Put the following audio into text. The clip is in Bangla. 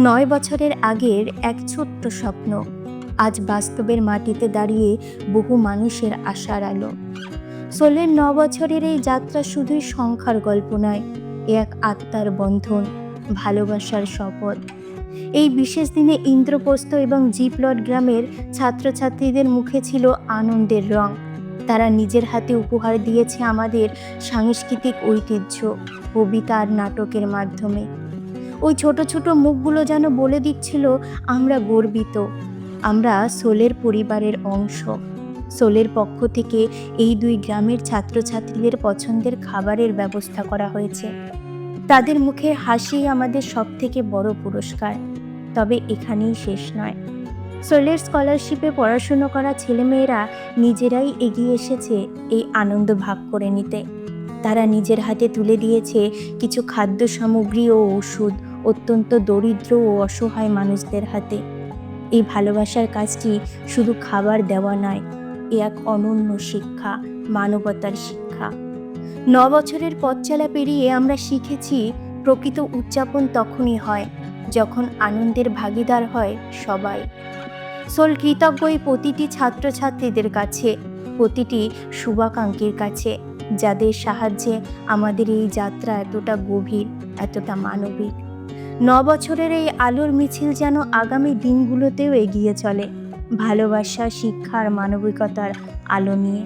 নয় বছরের আগের এক ছোট্ট স্বপ্ন। আজ বাস্তবের মাটিতে দাঁড়িয়ে বহু মানুষের আশার আলো। সোলের ন বছরের এই যাত্রা শুধুই সংখ্যার গল্প নয়, এ এক আত্মার বন্ধন, ভালোবাসার শপথ। এই বিশেষ দিনে ইন্দ্রপ্রস্থ এবং জিপ্লট গ্রামের ছাত্রছাত্রীদের মুখে ছিল আনন্দের রং। তারা নিজের হাতে উপহার দিয়েছে আমাদের সাংস্কৃতিক ঐতিহ্য, কবিতা আর নাটকের মাধ্যমে। ওই ছোট ছোট মুখগুলো যেন বলে দিচ্ছিল, আমরা গর্বিত। আমরা সোলের পরিবারের অংশ। সোলের পক্ষ থেকে এই দুই গ্রামের ছাত্রছাত্রীদের পছন্দের খাবারের ব্যবস্থা করা হয়েছে। তাদের মুখে হাসি আমাদের সব থেকে বড় পুরস্কার। তবে এখানেই শেষ নয়। সোলের স্কলারশিপে পড়াশুনো করা ছেলেমেয়েরা নিজেরাই এগিয়ে এসেছে এই আনন্দ ভাগ করে নিতে। তারা নিজের হাতে তুলে দিয়েছে কিছু খাদ্য সামগ্রী ও ওষুধ। অত্যন্ত দরিদ্র ও অসহায় মানুষদের হাতে। এই ভালোবাসার কাজটি শুধু খাবার দেওয়া নয়, এ এক অনন্য শিক্ষা, মানবতার শিক্ষা। ন বছরের পথ চলা পেরিয়ে আমরা শিখেছি, প্রকৃত উদযাপন তখনই হয়, যখন আনন্দের ভাগিদার হয় সবাই। সোল কৃতজ্ঞ এই প্রতিটি ছাত্রছাত্রীদের কাছে, প্রতিটি শুভাকাঙ্ক্ষীর কাছে, যাদের সাহায্যে আমাদের এই যাত্রা এতটা গভীর, এতটা মানবিক। ন বছরের এই আলোর মিছিল যেন আগামী দিনগুলোতেও এগিয়ে চলে। ভালোবাসা শিক্ষার মানবিকতার আলো নিয়ে।